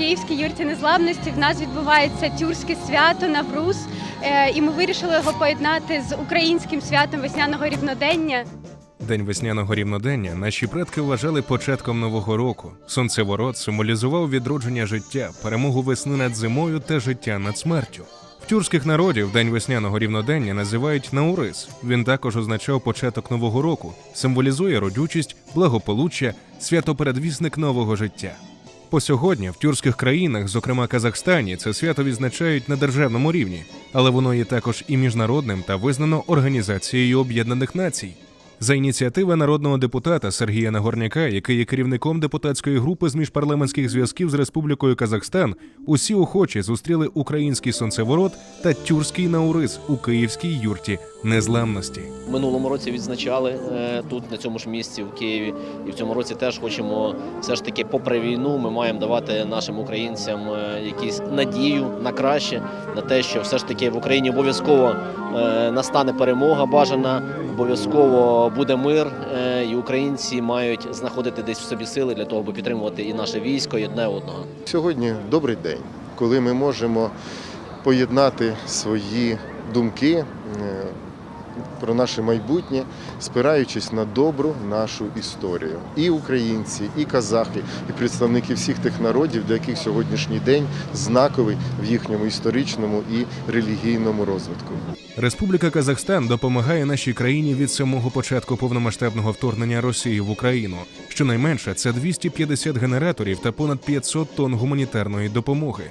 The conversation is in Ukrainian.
Київській юрті незламності в нас відбувається тюркське свято Навруз, е, і ми вирішили його поєднати з українським святом весняного рівнодення. День весняного рівнодення наші предки вважали початком нового року. Сонцеворот символізував відродження життя, перемогу весни над зимою та життя над смертю. В тюркських народів день весняного рівнодення називають Наурис. Він також означав початок нового року, символізує родючість, благополуччя, свято-передвісник нового життя. По сьогодні в тюркських країнах, зокрема Казахстані, це свято відзначають на державному рівні, але воно є також і міжнародним та визнано Організацією Об'єднаних Націй. За ініціативи народного депутата Сергія Нагорняка, який є керівником депутатської групи з міжпарламентських зв'язків з Республікою Казахстан, усі охочі зустріли український сонцеворот та тюркський наурис у київській юрті незламності. Минулому році відзначали е, тут, на цьому ж місці, в Києві. І в цьому році теж хочемо все ж таки, попри війну, ми маємо давати нашим українцям е, якісь надію на краще, на те, що все ж таки в Україні обов'язково е, настане перемога бажана, обов'язково буде мир, і українці мають знаходити десь в собі сили для того, аби підтримувати і наше військо, і одне одного. Сьогодні добрий день, коли ми можемо поєднати свої думки про наше майбутнє, спираючись на добру нашу історію. І українці, і казахи, і представники всіх тих народів, для яких сьогоднішній день знаковий в їхньому історичному і релігійному розвитку. Республіка Казахстан допомагає нашій країні від самого початку повномасштабного вторгнення Росії в Україну. Щонайменше це 250 генераторів та понад 500 тонн гуманітарної допомоги.